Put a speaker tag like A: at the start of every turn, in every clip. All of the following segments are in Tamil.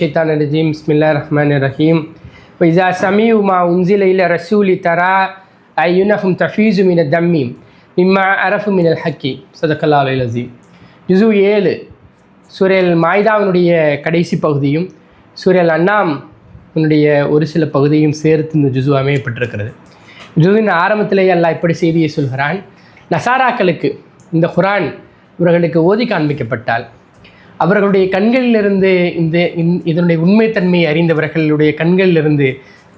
A: ஷைத்தான் ரஜீம் ஸ்மில்லா ரஹ்மான் ரஹீம் வைசா சமீ உமா உன்சிலையில் ரசூலி தரா ஐயுனஹும் தஃபீசு மின தம்மீம் இம்மா அரஃபு மினல் ஹக்கி சதக்கல்லா அலை அசீம் ஏழு. சூரியல் மாய்தாவினுடைய கடைசி பகுதியும் சூரியல் அண்ணாம் உன்னுடைய ஒரு சில பகுதியும் சேர்த்து இந்த ஜுசு அமையப்பட்டிருக்கிறது. ஜுசுவின் ஆரம்பத்திலேயே அல்லா இப்படி செய்தியை சொல்கிறான். நசாராக்களுக்கு இந்த குரான் இவர்களுக்கு ஓதி காண்பிக்கப்பட்டால் அவர்களுடைய கண்களிலிருந்து இந்த இதனுடைய உண்மைத்தன்மையை அறிந்தவர்களுடைய கண்களிலிருந்து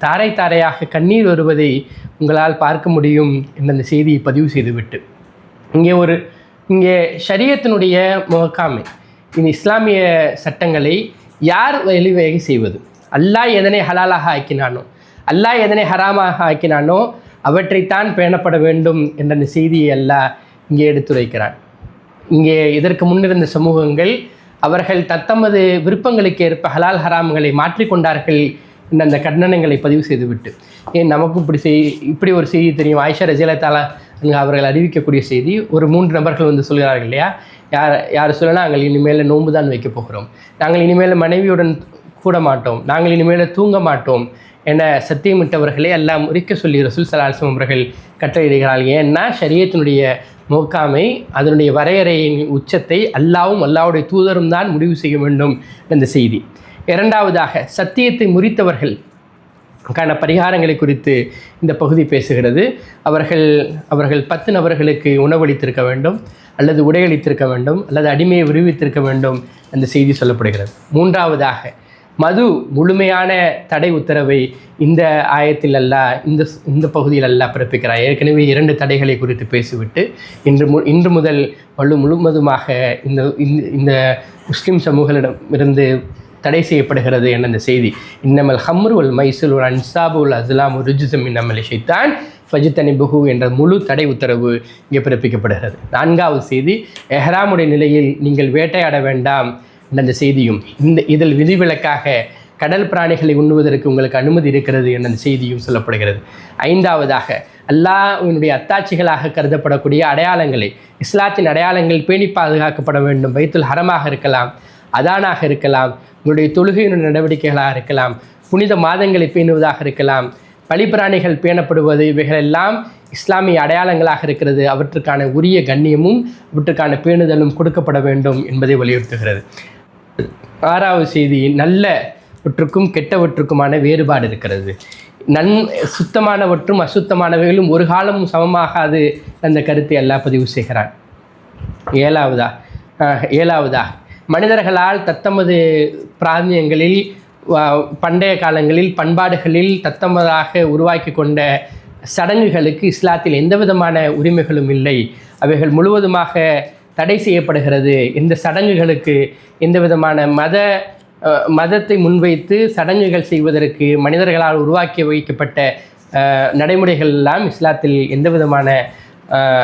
A: தாரை தாரையாக கண்ணீர் வருவதை உங்களால் பார்க்க முடியும் என்ற அந்த செய்தியை பதிவு செய்துவிட்டு. இங்கே ஒரு இங்கே ஷரியத்தினுடைய முகக்காமை இந்த இஸ்லாமிய சட்டங்களை யார் வழிவகை செய்வது? அல்லாஹ் எதனை ஹலாலாக ஆக்கினானோ அல்லாஹ் எதனை ஹராமாக ஆக்கினானோ அவற்றைத்தான் பேணப்பட வேண்டும் என்ற அந்த செய்தியை அல்லாஹ் இங்கே எடுத்துரைக்கிறான். இங்கே இதற்கு முன்னிருந்த சமூகங்கள் அவர்கள் தத்தமது விருப்பங்களுக்கு ஏற்ப ஹலால் ஹராம்களை மாற்றிக்கொண்டார்கள் என்ற அந்த கண்டனங்களை பதிவு செய்துவிட்டு. ஏன் நமக்கும் இப்படி செய் இப்படி ஒரு செய்தி தெரியும்? ஆயிஷா ரஜிலத்தாலா அங்கே அவர்கள் அறிவிக்கக்கூடிய செய்தி ஒரு மூன்று நபர்கள் வந்து சொல்கிறார்கள் இல்லையா? யார் யார் சொல்ல நாங்கள் இனிமேல் நோன்பு தான் வைக்க போகிறோம். நாங்கள் இனிமேல் மனைவியுடன் கூட மாட்டோம். நாங்கள் இனிமேல் தூங்க மாட்டோம். என சத்தியமிட்டவர்களே எல்லாம் முறிக்க சொல்லி ரசூல் சலாஹம் அவர்கள் கட்டளையிடுகிறார்கள். ஏன்னா ஷரியத்தினுடைய முகாமை அதனுடைய வரையறையின் உச்சத்தை அல்லாவும் அல்லாவுடைய தூதரும் தான் முடிவு செய்ய வேண்டும் என்ற செய்தி. இரண்டாவதாக சத்தியத்தை முறித்தவர்கள் கான பரிகாரங்களை குறித்து இந்த பகுதி பேசுகிறது. அவர்கள் அவர்கள் பத்து நபர்களுக்கு உணவளித்திருக்க வேண்டும் அல்லது உடையளித்திருக்க வேண்டும் அல்லது அடிமையை விடுவித்திருக்க வேண்டும் அந்த செய்தி சொல்லப்படுகிறது. மூன்றாவதாக மது முழுமையான தடை உத்தரவை இந்த ஆயத்தில் அல்ல இந்த இந்த பகுதியில் அல்ல பிறப்பிக்கிறார். ஏற்கனவே இரண்டு தடைகளை குறித்து பேசிவிட்டு இன்று மு இன்று முதல் வலு முழுவதுமாக இந்த இந்த- இந்த சமூகங்களிடம் இருந்து தடை செய்யப்படுகிறது என அந்த செய்தி. இன்னமல் ஹம்ரு உல் மைசூல் உல் அன்சாபு உல் அஸ்லாம் ருஜுசம் இன்னமல் ஷைத்தான் ஃபஜித்தனி புகு என்ற முழு தடை உத்தரவு இங்கே பிறப்பிக்கப்படுகிறது. நான்காவது செய்தி எஹ்ராமுடைய நிலையில் நீங்கள் வேட்டையாட வேண்டாம். என்ற செய்தியும் இந்த இதில் விதிவிலக்காக கடல் பிராணிகளை உண்ணுவதற்கு உங்களுக்கு அனுமதி இருக்கிறது என்ற செய்தியும் சொல்லப்படுகிறது. ஐந்தாவதாக அல்லாஹ்வினுடைய அத்தாட்சிகளாக கருதப்படக்கூடிய அடையாளங்களை இஸ்லாத்தின் அடையாளங்கள் பேணி பாதுகாக்கப்பட வேண்டும் வைத்துல் ஹரமாக இருக்கலாம் அதானாக இருக்கலாம் உங்களுடைய தொழுகையினுடைய நடவடிக்கைகளாக இருக்கலாம் புனித மாதங்களை பேணுவதாக இருக்கலாம் பலிப்பிராணிகள் பேணப்படுவது இவைகளெல்லாம் இஸ்லாமிய அடையாளங்களாக இருக்கிறது அவற்றுக்கான உரிய கண்ணியமும் அவற்றுக்கான பேணுதலும் கொடுக்கப்பட வேண்டும் என்பதை வலியுறுத்துகிறது. ஆறாவது செய்தி நல்லவற்றுக்கும் கெட்டவற்றுக்குமான வேறுபாடு இருக்கிறது. நன் சுத்தமானவற்றும் அசுத்தமானவைகளும் ஒரு காலமும் சமமாகாது அந்த கருத்தை எல்லாம் பதிவு செய்கிறான். ஏழாவதா? ஏழாவதா? மனிதர்களால் தத்தமது பிராந்தியங்களில் பண்டைய காலங்களில் பண்பாடுகளில் தத்தமதாக உருவாக்கி கொண்ட சடங்குகளுக்கு இஸ்லாத்தில் எந்த விதமான உரிமைகளும் இல்லை. அவைகள் முழுவதுமாக தடை செய்யப்படுகிறது. இந்த சடங்குகளுக்கு எந்த விதமான மத மதத்தை முன்வைத்து சடங்குகள் செய்வதற்கு மனிதர்களால் உருவாக்கி வைக்கப்பட்ட நடைமுறைகள் எல்லாம் இஸ்லாத்தில் எந்த விதமான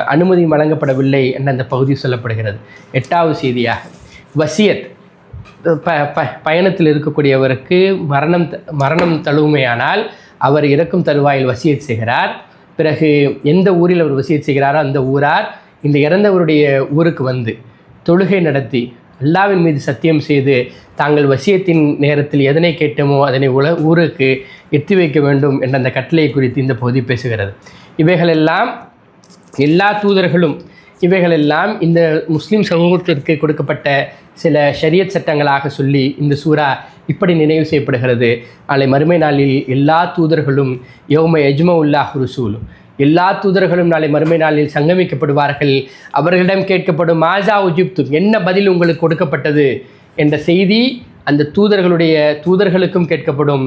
A: அனுமதி வழங்கப்படவில்லை என்ற அந்த பகுதி சொல்லப்படுகிறது. எட்டாவது செய்தியாக வசியத் ப ப பயணத்தில் இருக்கக்கூடியவருக்கு மரணம் த- மரணம் தழுவுமையானால் அவர் இறக்கும் தருவாயில் வசியத் செய்கிறார். பிறகு எந்த ஊரில் அவர் வசியத் செய்கிறாரோ அந்த ஊரார் இந்த இறந்தவருடைய ஊருக்கு வந்து தொழுகை நடத்தி அல்லாவின் மீது சத்தியம் செய்து தாங்கள் வசியத்தின் நேரத்தில் எதனை கேட்டோமோ அதனை உல ஊருக்கு எத்தி வைக்க வேண்டும் என்ற அந்த கட்டளை குறித்து இந்த பகுதி பேசுகிறது. இவைகளெல்லாம் எல்லா தூதர்களும் இவைகளெல்லாம் இந்த முஸ்லீம் சமூகத்திற்கு கொடுக்கப்பட்ட சில ஷரியத் சட்டங்களாக சொல்லி இந்த சூரா இப்படி நினைவு செய்யப்படுகிறது. நாளை மறுமை நாளில் எல்லா தூதர்களும் யோம எஜ்ம உல்லாஹ் எல்லா தூதர்களும் நாளை மறுமை நாளில் சங்கமிக்கப்படுவார்கள். அவர்களிடம் கேட்கப்படும் மாஜா உஜிப்து என்ன பதில் உங்களுக்கு கொடுக்கப்பட்டது? என்ற செய்தி அந்த தூதர்களுடைய தூதர்களுக்கும் கேட்கப்படும்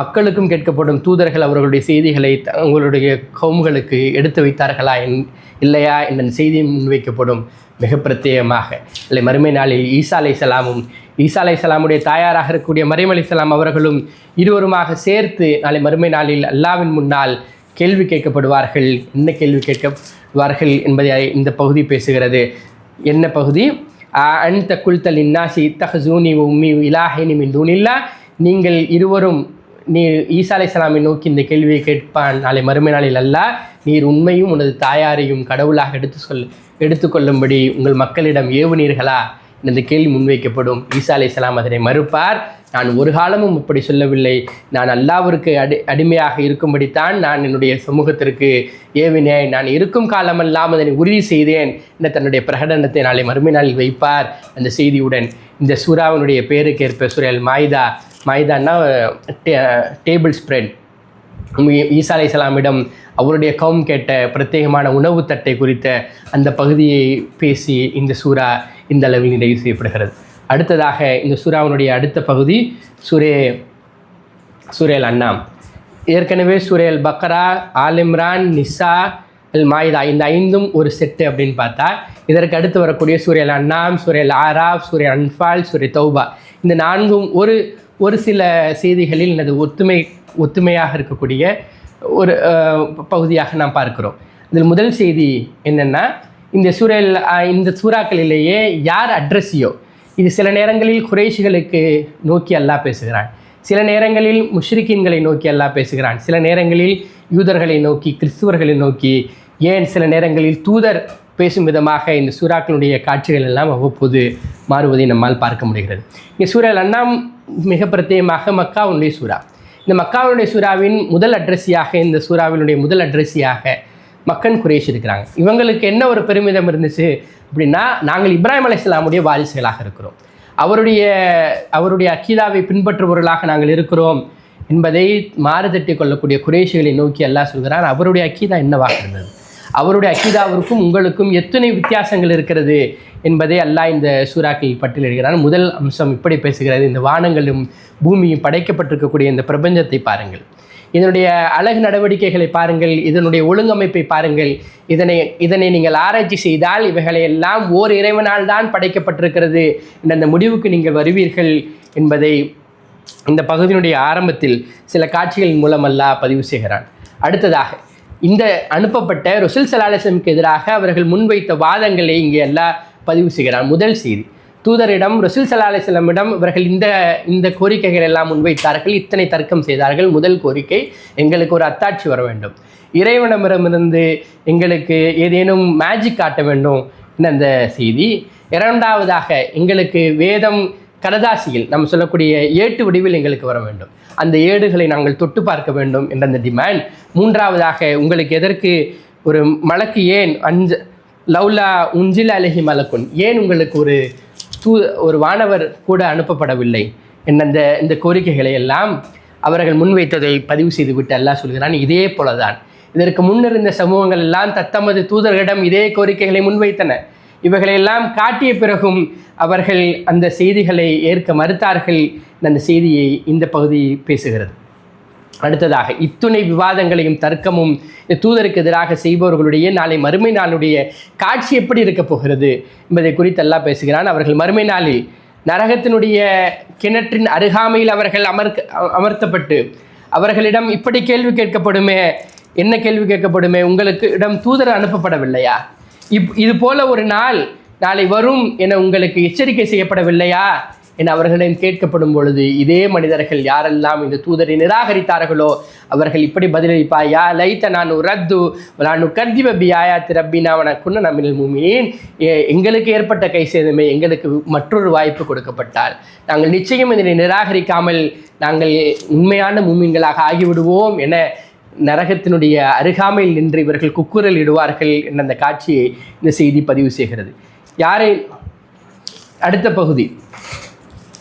A: மக்களுக்கும் கேட்கப்படும் தூதர்கள் அவர்களுடைய செய்திகளை தங்களுடைய கவும்களுக்கு எடுத்து வைத்தார்களா என் இல்லையா என்ற செய்தி முன்வைக்கப்படும். மிக பிரத்யேகமாக. இல்லை மறுமை நாளில் ஈசா அலை சலாமும் ஈசா அலை சலாமுடைய தாயாராக இருக்கக்கூடிய மரியம் சலாம் அவர்களும் இருவருமாக சேர்த்து நாளை மறுமை நாளில் அல்லாவின் முன்னால் கேள்வி கேட்கப்படுவார்கள். என்ன கேள்வி கேட்கப்படுவார்கள் என்பதை இந்த பகுதி பேசுகிறது. என்ன பகுதி? அந்த குல்தல் இன்னாசி தஹசூனி உம்மி இலாஹினி மின் தூனில்லா. நீங்கள் இருவரும் நீ ஈசா அலைஹிஸ்ஸலாமை நோக்கி இந்த கேள்வியை கேட்பான். நாளை மறுமை நாளில் அல்ல நீர் உண்மையும் உனது தாயாரையும் கடவுளாக எடுத்து சொல் எடுத்துக்கொள்ளும்படி உங்கள் மக்களிடம் ஏவுனீர்களா? இந்த கேள்வி முன்வைக்கப்படும். ஈசா அலி இஸ்லாம் அதனை மறுப்பார். நான் ஒரு காலமும் இப்படி சொல்லவில்லை. நான் அல்லாவிற்கு அடி அடிமையாக இருக்கும்படித்தான் நான் என்னுடைய சமூகத்திற்கு ஏவினேன். நான் இருக்கும் காலமெல்லாம் அதனை உறுதி செய்தேன். என்ற தன்னுடைய பிரகடனத்தை நாளை மறுமை நாளில் வைப்பார். அந்த செய்தியுடன் இந்த சூறாவினுடைய பேருக்கேற்ப சூரியல் மாய்தா மாய்தான்னா டேபிள் ஸ்ப்ரெட். ஈசா அலி இஸ்லாமிடம் அவருடைய கவும் கேட்ட பிரத்யேகமான உணவு தட்டை குறித்த அந்த பகுதியை பேசி இந்த சூறா இந்த அளவில் நிறைவு செய்யப்படுகிறது. அடுத்ததாக இந்த சூறாவினுடைய அடுத்த பகுதி சூரே சூரேல் அண்ணாம் ஏற்கனவே சூரேல் பக்ரா ஆலிம்ரான் நிசா அல் மாயிதா இந்த ஐந்தும் ஒரு செட்டு அப்படின்னு பார்த்தா இதற்கு அடுத்து வரக்கூடிய சூரியல் அண்ணாம் சூரியல் ஆராப் சூரிய அன்பால் சூரிய தௌபா. இந்த நான்கும் ஒரு ஒரு சில செய்திகளில் எனது ஒத்துமை ஒத்துமையாக இருக்கக்கூடிய ஒரு பகுதியாக நாம் பார்க்கிறோம். இதில் முதல் செய்தி என்னென்னா இந்த சூரியல் இந்த சூறாக்களிலேயே யார் அட்ரஸியோ? இது சில நேரங்களில் குறைஷிகளுக்கு நோக்கி அல்லாஹ் பேசுகிறான். சில நேரங்களில் முஷ்ரிக்கீன்களை நோக்கி அல்லாஹ் பேசுகிறான். சில நேரங்களில் யூதர்களை நோக்கி கிறிஸ்துவர்களை நோக்கி ஏன் சில நேரங்களில் தூதர் பேசும் விதமாக இந்த சூறாக்களுடைய காட்சிகள் எல்லாம் அவ்வப்போது மாறுவதை நம்மால் பார்க்க முடிகிறது. இங்கே சூரியல் அண்ணாம் மிக பிரத்யேகமாக மக்காவுடைய சூறா. இந்த மக்காவுடைய சூறாவின் முதல் அட்ரஸியாக இந்த சூறாவினுடைய முதல் அட்ரஸியாக மக்கன் குரேஷ் இருக்கிறாங்க. இவங்களுக்கு என்ன ஒரு பெருமிதம் இருந்துச்சு அப்படின்னா நாங்கள் இப்ராஹிம் அலைஹிஸ்ஸலாமுடைய வாரிசுகளாக இருக்கிறோம். அவருடைய அவருடைய அக்கீதாவை பின்பற்றுபவர்களாக நாங்கள் இருக்கிறோம் என்பதை மாறுதட்டி கொள்ளக்கூடிய குறைஷிகளை நோக்கி எல்லாம் சொல்கிறார் அவருடைய அக்கீதா என்னவாக இருந்தது? அவருடைய அக்கீதாவிற்கும் உங்களுக்கும் எத்தனை வித்தியாசங்கள் இருக்கிறது என்பதை அல்லாஹ் இந்த சூறாக்கள் பட்டியலிடுகிறான். முதல் அம்சம் இப்படி பேசுகிறது. இந்த வானங்களும் பூமியும் படைக்கப்பட்டிருக்கக்கூடிய இந்த பிரபஞ்சத்தை பாருங்கள். இதனுடைய அழகு நடவடிக்கைகளை பாருங்கள் இதனுடைய ஒழுங்கமைப்பை பாருங்கள். இதனை இதனை நீங்கள் ஆராய்ச்சி செய்தால் இவைகளை எல்லாம் ஓர் இறைவனால் தான் படைக்கப்பட்டிருக்கிறது என்ற அந்த முடிவுக்கு நீங்கள் வருவீர்கள் என்பதை இந்த பகுதியினுடைய ஆரம்பத்தில் சில காட்சிகளின் மூலம் பதிவு செய்கிறான். அடுத்ததாக இந்த அனுப்பப்பட்ட ருசில் சலாலிசமுக்கு எதிராக அவர்கள் முன்வைத்த வாதங்களை இங்கே எல்லாம் பதிவு செய்கிறான். முதல் செய்தி தூதரிடம் ரசூல் சல்லா அலிஸ்லமிடம் இவர்கள் இந்த இந்த கோரிக்கைகள் எல்லாம் முன்வைத்தார்கள். இத்தனை தர்க்கம் செய்தார்கள். முதல் கோரிக்கை எங்களுக்கு ஒரு அத்தாட்சி வர வேண்டும். இறைவனமிடமிருந்து எங்களுக்கு ஏதேனும் மேஜிக் காட்ட வேண்டும். என்ற அந்த செய்தி? இரண்டாவதாக எங்களுக்கு வேதம் கடதாசியில் நம்ம சொல்லக்கூடிய ஏட்டு வடிவில் எங்களுக்கு வர வேண்டும். அந்த ஏடுகளை நாங்கள் தொட்டு பார்க்க வேண்டும் என்ற அந்த டிமாண்ட் மூன்றாவதாக உங்களுக்கு எதற்கு ஒரு மலக்கு ஏன் அஞ்ச லவ்லா உஞ்சில் அலஹி மலக்குன்? ஏன் உங்களுக்கு ஒரு தூ ஒரு வானவர் கூட அனுப்பப்படவில்லை. என்ன இந்த கோரிக்கைகளை எல்லாம் அவர்கள் முன்வைத்ததை பதிவு செய்துவிட்டு அல்லாஹ் சொல்கிறான் இதே போலதான். இதற்கு முன்னிருந்த சமூகங்கள் எல்லாம் தத்தமது தூதர்களிடம் இதே கோரிக்கைகளை முன்வைத்தன. இவைகளையெல்லாம் காட்டிய பிறகும் அவர்கள் அந்த செய்திகளை ஏற்க மறுத்தார்கள். அந்த செய்தியை இந்த பகுதி பேசுகிறது. அடுத்ததாக இத்துணை விவாதங்களையும் தர்க்கமும் இந்த தூதருக்கு எதிராக செய்பவர்களுடைய நாளை மறுமை நாளுடைய காட்சி எப்படி இருக்கப் போகிறது என்பதை குறித்தெல்லாம் பேசுகிறான். அவர்கள் மறுமை நாளில் நரகத்தினுடைய கிணற்றின் அருகாமையில் அவர்கள் அமர்க்க அமர்த்தப்பட்டு அவர்களிடம் இப்படி கேள்வி கேட்கப்படுமே என்ன கேள்வி கேட்கப்படுமே உங்களுக்கு இடம் தூதர் அனுப்பப்படவில்லையா? இப் இது போல ஒரு நாள் நாளை வரும் என உங்களுக்கு எச்சரிக்கை செய்யப்படவில்லையா? என அவர்களிடம் கேட்கப்படும் பொழுது இதே மனிதர்கள் யாரெல்லாம் இந்த தூதரை நிராகரித்தார்களோ அவர்கள் இப்படி பதிலளிப்பாயா. லைத்த நான் ரத்து நான் கர்திவ பி ஆயாத்தி ரப்பினா வனக்குன்னு நம்மில் மூமினேன். எங்களுக்கு ஏற்பட்ட கை சேதமே எங்களுக்கு மற்றொரு வாய்ப்பு கொடுக்கப்பட்டால் நாங்கள் நிச்சயம் இதனை நிராகரிக்காமல் நாங்கள் உண்மையான மூமின்களாக ஆகிவிடுவோம் என நரகத்தினுடைய அருகாமையில் நின்று இவர்கள் குக்குரல் இடுவார்கள் என்ற அந்த காட்சியை இந்த செய்தி பதிவு செய்கிறது. யாரை? அடுத்த பகுதி.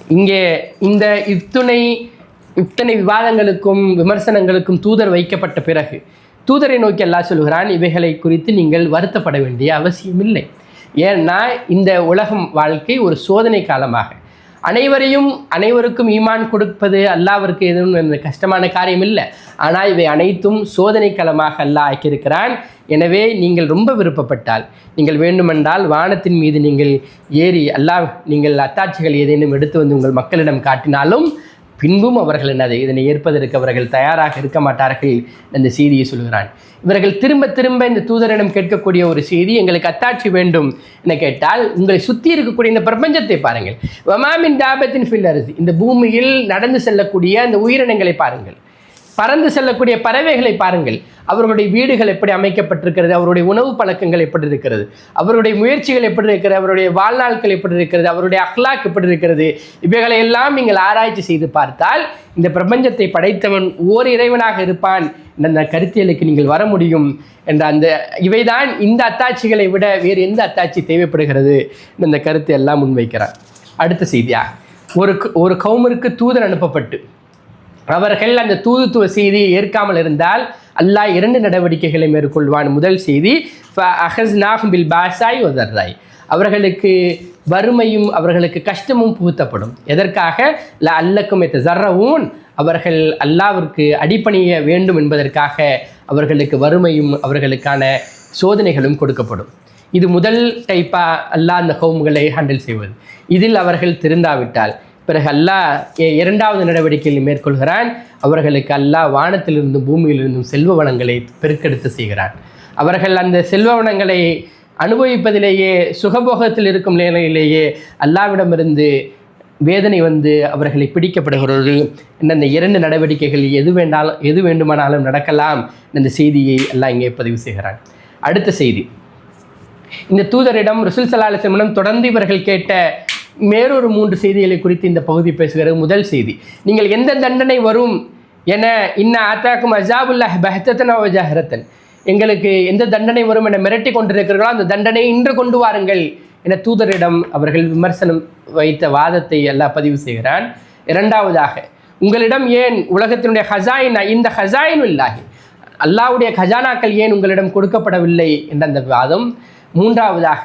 A: இங்கே இந்த இத்துணை இத்தனை விவாதங்களுக்கும் விமர்சனங்களுக்கும் தூதர் வைக்கப்பட்ட பிறகு தூதரை நோக்கி அல்லாஹ் சொல்கிறான் இவைகளை குறித்து நீங்கள் வருத்தப்பட வேண்டிய அவசியமில்லை. ஏன்னா இந்த உலகம் வாழ்க்கை ஒரு சோதனை காலமாக. அனைவரையும் அனைவருக்கும் ஈமான் கொடுப்பது அல்லாவிற்கு எதுவும் கஷ்டமான காரியம் இல்லை ஆனால் இவை அனைத்தும் சோதனை களமாக அல்லாஹ் ஆக்கியிருக்கிறான். எனவே நீங்கள் ரொம்ப விருப்பப்பட்டால் நீங்கள் வேண்டுமென்றால் வானத்தின் மீது நீங்கள் ஏறி அல்லாஹ் நீங்கள் அத்தாட்சிகள் ஏதேனும் எடுத்து வந்து உங்கள் மக்களிடம் காட்டினாலும் பின்பும் அவர்கள் என்னது இதனை ஏற்பதற்கு அவர்கள் தயாராக இருக்க மாட்டார்கள் அந்த செய்தியை சொல்கிறான். இவர்கள் திரும்ப திரும்ப இந்த தூதரிடம் கேட்கக்கூடிய ஒரு செய்தி எங்களுக்கு அத்தாட்சி வேண்டும் என கேட்டால் உங்களை சுற்றி இருக்கக்கூடிய இந்த பிரபஞ்சத்தை பாருங்கள். வமாமின் தாபத்தின் ஃபில்லரசு இந்த பூமியில் நடந்து செல்லக்கூடிய அந்த உயிரினங்களை பாருங்கள். பறந்து செல்லக்கூடிய பறவைகளை பாருங்கள். அவர்களுடைய வீடுகள் எப்படி அமைக்கப்பட்டிருக்கிறது அவருடைய உணவு பழக்கங்கள் எப்படி இருக்கிறது அவருடைய முயற்சிகள் எப்படி இருக்கிறது அவருடைய வாழ்நாட்கள் எப்படி இருக்கிறது அவருடைய அஹ்லாக் எப்படி இருக்கிறது இவைகளை எல்லாம் நீங்கள் ஆராய்ச்சி செய்து பார்த்தால் இந்த பிரபஞ்சத்தை படைத்தவன் ஓர் இறைவனாக இருப்பான் என்ற கருத்தியலுக்கு நீங்கள் வர முடியும். என்ற அந்த இவைதான் இந்த அத்தாட்சிகளை விட வேறு எந்த அத்தாட்சி தேவைப்படுகிறது என்ற அந்த கருத்தை எல்லாம் முன்வைக்கிறான் அடுத்த செய்தியா ஒரு ஒரு கவுமருக்கு தூதர் அனுப்பப்பட்டு அவர்கள் அந்த தூதுத்துவ செய்தியை ஏற்காமல் இருந்தால் அல்லாஹ் இரண்டு நடவடிக்கைகளை மேற்கொள்வான். முதல் செய்தி பில் பாசாய் ஒதர்ராய் அவர்களுக்கு வறுமையும் அவர்களுக்கு கஷ்டமும் புகுத்தப்படும். எதற்காக? ல அல்லக்கும் ஜர்ரவும் அவர்கள் அல்லாவிற்கு அடிப்பணிய வேண்டும் என்பதற்காக அவர்களுக்கு வறுமையும் அவர்களுக்கான சோதனைகளும் கொடுக்கப்படும். இது முதல் டைப்பாக அல்லாஹ் அந்த ஹோம்களை ஹேண்டில் செய்வது. இதில் அவர்கள் திருந்தாவிட்டால் பிறகு அல்லாஹ் இரண்டாவது நடவடிக்கையை மேற்கொள்கிறான். அவர்களுக்கு அல்லாஹ் வானத்திலிருந்தும் பூமியிலிருந்தும் செல்வ வளங்களை பெருக்கெடுத்து செய்கிறான். அவர்கள் அந்த செல்வ வளங்களை அனுபவிப்பதிலேயே சுகபோகத்தில் இருக்கும் நிலையிலேயே அல்லாவிடமிருந்து வேதனை வந்து அவர்களை பிடிக்கப்படுகிறது. இந்த இரண்டு நடவடிக்கைகள் எது வேண்டாலும் எது வேண்டுமானாலும் நடக்கலாம். இந்த செய்தியை எல்லாம் இங்கே பதிவு செய்கிறான். அடுத்த செய்தி. இந்த தூதரிடம் ருசுல் சலாலிசமிடம் தொடர்ந்து இவர்கள் கேட்ட மேறொரு மூன்று செய்திகளை குறித்து இந்த பகுதி பேசுகிறது. முதல் செய்தி நீங்கள் எந்த தண்டனை வரும் என இன்ன ஆத்தாக்கும் அஜாபுல்லாஹ் பஹத்தன் ஜஹரத்தன். எங்களுக்கு எந்த தண்டனை வரும் என மிரட்டி கொண்டிருக்கிறீர்களோ அந்த தண்டனையை இன்று கொண்டு வாருங்கள் என தூதரிடம் அவர்கள் விமர்சனம் வைத்த வாதத்தை எல்லாம் பதிவு செய்கிறான். இரண்டாவதாக உங்களிடம் ஏன் உலகத்தினுடைய ஹசாயின் இந்த ஹசாயின் இல்லாகி அல்லாஹ்வுடைய கஜானாக்கள் ஏன் உங்களிடம் கொடுக்கப்படவில்லை? என்ற அந்த வாதம். மூன்றாவதாக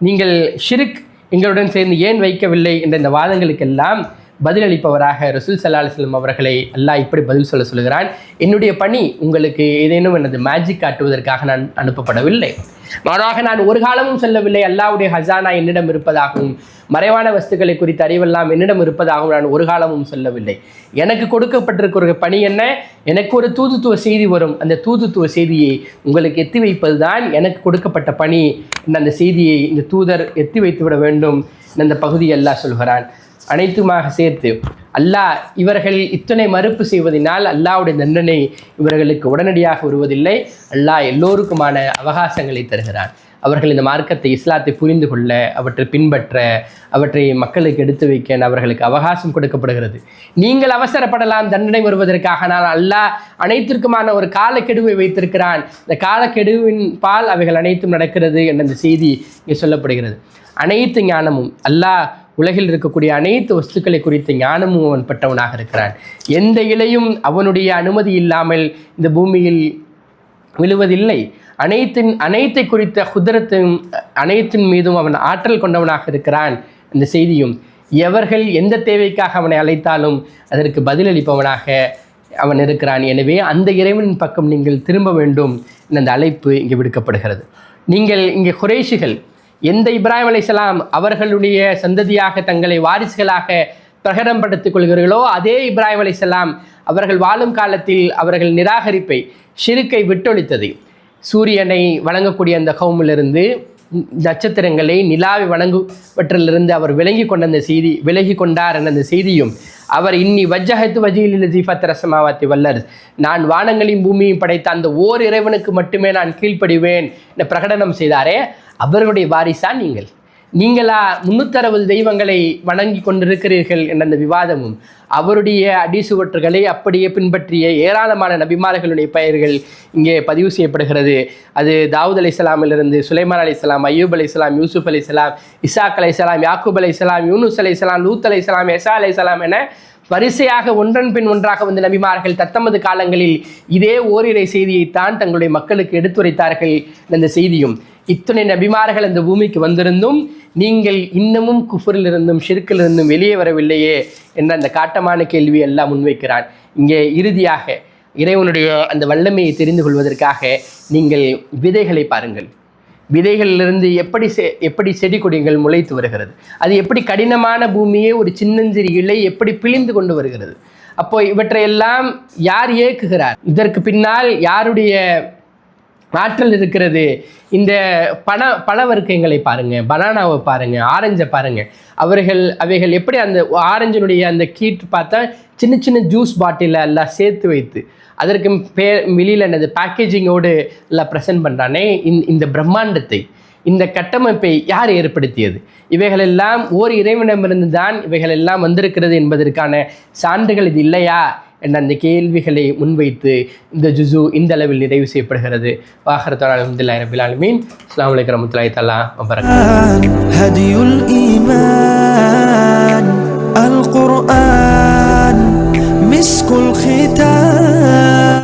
A: நீங்கள் ஷிருக் எங்களுடன் சேர்ந்து ஏன் வைக்கவில்லை என்ற இந்த வாதங்களுக்கெல்லாம் பதிலளிப்பவராக ரசூல் சல்லா அலிஸ்லம் அவர்களை அல்லாஹ் இப்படி பதில் சொல்ல சொல்கிறான் என்னுடைய பணி உங்களுக்கு ஏதேனும் எனது மேஜிக் காட்டுவதற்காக நான் அனுப்பப்படவில்லை. மாறாக நான் ஒரு காலமும் சொல்லவில்லை. அல்லாவுடைய ஹசானா என்னிடம் இருப்பதாகவும் மறைவான வஸ்துக்களை குறித்த அறிவெல்லாம் என்னிடம் இருப்பதாகவும் நான் ஒரு காலமும் சொல்லவில்லை. எனக்கு கொடுக்கப்பட்டிருக்கிற ஒரு பணி என்ன? எனக்கு ஒரு தூதுத்துவ செய்தி வரும். அந்த தூதுத்துவ செய்தியை உங்களுக்கு எத்தி வைப்பது தான் எனக்கு கொடுக்கப்பட்ட பணி. அந்த செய்தியை இந்த தூதர் எத்தி வைத்து விட வேண்டும். இந்த அந்த பகுதியை சொல்கிறான். அனைத்துமாக சேர்த்து அல்லாஹ் இவர்கள் இத்தனை மறுப்பு செய்வதனால் அல்லாஹ்வுடைய தண்டனை இவர்களுக்கு உடனடியாக வருவதில்லை. அல்லாஹ் எல்லோருக்குமான அவகாசங்களை தருகிறான் அவர்கள் இந்த மார்க்கத்தை இஸ்லாத்தை புரிந்து கொள்ள அவற்றை பின்பற்ற அவற்றை மக்களுக்கு எடுத்து வைக்க அவர்களுக்கு அவகாசம் கொடுக்கப்படுகிறது. நீங்கள் அவசரப்படலாம் தண்டனை வருவதற்காக. நான் அல்லாஹ் அனைத்திற்குமான ஒரு காலக்கெடுவை வைத்திருக்கிறான். இந்த காலக்கெடுவின் பால் அவைகள் அனைத்தும் நடக்கிறது என்ற செய்தி இங்கே சொல்லப்படுகிறது. அனைத்து ஞானமும் அல்லாஹ் உலகில் இருக்கக்கூடிய அனைத்து வஸ்துக்களை குறித்த ஞானமும் அவன் பெற்றவனாக இருக்கிறான். எந்த இலையும் அவனுடைய அனுமதி இல்லாமல் இந்த பூமியில் விழுவதில்லை. அனைத்தின் அனைத்தை குறித்த குதிரத்தின் அனைத்தின் மீதும் அவன் ஆற்றல் கொண்டவனாக இருக்கிறான் இந்த செய்தியும். எவர்கள் எந்த தேவைக்காக அவனை அழைத்தாலும் அதற்கு பதிலளிப்பவனாக அவன் இருக்கிறான். எனவே அந்த இறைவனின் பக்கம் நீங்கள் திரும்ப வேண்டும். என்ற அந்த அழைப்பு இங்கே விடுக்கப்படுகிறது. நீங்கள் இங்கே குறைஷிகள் எந்த இப்ராஹிம் அலைஹிஸ்ஸலாம் அவர்களுடைய சந்ததியாக தங்களை வாரிசுகளாக பிரகடனப்படுத்திக் கொள்கிறீர்களோ அதே இப்ராஹிம் அலைஹிஸ்ஸலாம் அவர்கள் வாழும் காலத்தில் அவர்கள் நிராகரிப்பை ஷிருக்கை விட்டொழித்தது. சூரியனை வணங்கக்கூடிய அந்த கவுமிலிருந்து நட்சத்திரங்களை நிலாவை வழங்குவற்றிலிருந்து அவர் விலகி கொண்ட அந்த செய்தி விலகி கொண்டார் என்ற அந்த செய்தியும் அவர் இன்னி வஜ்ஜகத்து வஜீலில் ஜீஃபத் ரசமாவாத்தி வல்லர் நான் வானங்களையும் பூமியும் படைத்த அந்த ஓர் இறைவனுக்கு மட்டுமே நான் கீழ்ப்படிவேன் என பிரகடனம் செய்தாரே. அவர்களுடைய வாரிசா நீங்கள். நீங்களா முன்னூத்தறுபது தெய்வங்களை வணங்கி கொண்டிருக்கிறீர்கள் என்ற அந்த விவாதமும் அவருடைய அடிசுவற்றுகளை அப்படியே பின்பற்றிய ஏராளமான நபிமார்களுடைய பெயர்கள் இங்கே பதிவு செய்யப்படுகிறது. அது தாவூத் அலி இஸ்லாமிலிருந்து சுலைமான் அலி இஸ்லாம் அய்யூப் அலி இஸ்லாம் யூசுப் அலி இஸ்லாம் இசாக் அலி இஸ்லாம் யாக்கூப் அலி இஸ்லாம் யூனுஸ் அலி இஸ்லாம் லூத் அலி இஸ்லாம் எசா அலி இஸ்லாம் என வரிசையாக ஒன்றன் பின் ஒன்றாக வந்த நபிமார்கள் தத்தமது காலங்களில் இதே ஓரிரை செய்தியைத்தான் தங்களுடைய மக்களுக்கு எடுத்துரைத்தார்கள் இந்த செய்தியும். இத்துணை நபிமார்கள் அந்த பூமிக்கு வந்திருந்தும் நீங்கள் இன்னமும் குஃபரிலிருந்தும் ஷிர்க்கிலிருந்தும் வெளியே வரவில்லையே என்ற அந்த காட்டமான கேள்வி எல்லாம் முன்வைக்கிறான் இங்கே இறுதியாக இறைவனுடைய அந்த வல்லமையை தெரிந்து கொள்வதற்காக நீங்கள் விதைகளை பாருங்கள். விதைகளிலிருந்து எப்படி செ- எப்படி செடி கொடிகள் முளைத்து வருகிறது? அது எப்படி கடினமான பூமியே ஒரு சின்னஞ்சிறு இலை எப்படி பிழிந்து கொண்டு வருகிறது? அப்போ இவற்றையெல்லாம் யார் இயக்குகிறார்? இதற்கு பின்னால் யாருடைய ஆற்றல் இருக்கிறது. இந்த பண பழ வர்க்கங்களை பாருங்கள் பனானாவை பாருங்கள் ஆரஞ்சை பாருங்கள் அவர்கள் அவைகள் எப்படி அந்த ஆரஞ்சினுடைய அந்த கீட் பார்த்தா சின்ன சின்ன ஜூஸ் பாட்டிலில் எல்லாம் சேர்த்து வைத்து அதற்கு பே வெளியில் என்னது பேக்கேஜிங்கோடு எல்லாம் ப்ரெசென்ட் பண்ணுறானே இந்த பிரம்மாண்டத்தை இந்த கட்டமைப்பை யார் ஏற்படுத்தியது? இவைகளெல்லாம் ஓர் இறைவனிடமிருந்து தான் இவைகளெல்லாம் வந்திருக்கிறது என்பதற்கான சான்றுகள் இது இல்லையா? என்ற அந்த கேள்விகளை முன்வைத்து இந்த ஜுசு இந்த அளவில் நிறைவு செய்யப்படுகிறது வாகரத்தோட அலமதுல்லாஹி ரபில் ஆலமீன் அஸ்ஸலாமு அலைக்கும் வரமத்துல்லாஹி தஆலா வபரகாத்துஹு
B: هدي الإيمان القرآن مسك الختام